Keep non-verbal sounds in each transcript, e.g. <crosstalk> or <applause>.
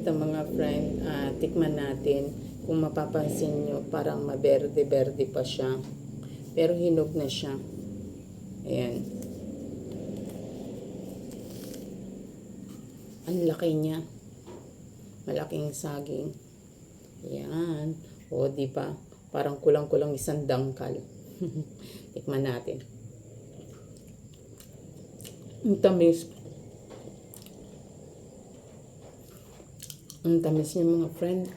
ito mga friend, ah, tikman natin. Kung mapapansin nyo, parang maberde-berde pa siya. Pero hinog na siya. Ayan. Ang laki niya. Malaking saging. Ayan. O, di ba? Parang kulang-kulang isang dangkal. <laughs> Tikman natin. Ang tamis. Ang tamis niya mga friend.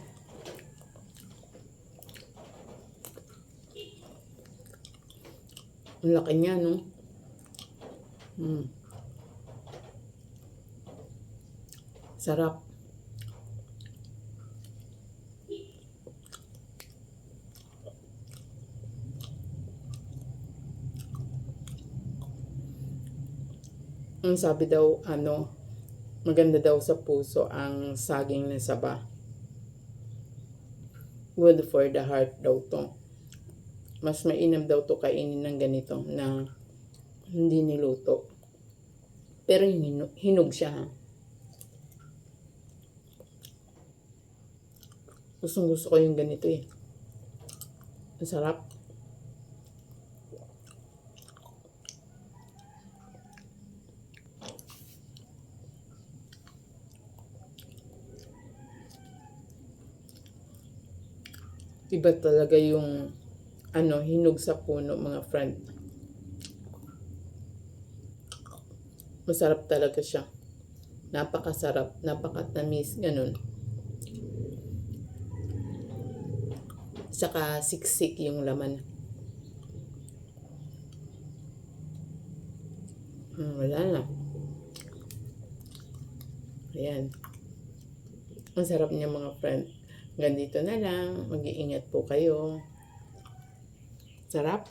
Ang laki niya, no? Mm. Sarap. Ang sabi daw, ano, maganda daw sa puso ang saging na saba. Good for the heart daw to. Mas mainam daw to kainin ng ganito na hindi niluto. Pero hinog siya ha. Gustong gusto ko yung ganito eh. Ang sarap. Iba talaga yung ano, hinog sa puno mga friend. Masarap talaga siya. Napakasarap, napakatamis, ganun. Saka siksik yung laman. Hmm, wala na. Ayan. Ang sarap niya mga friend. Hanggang dito na lang. Mag-iingat po kayo. Sarap.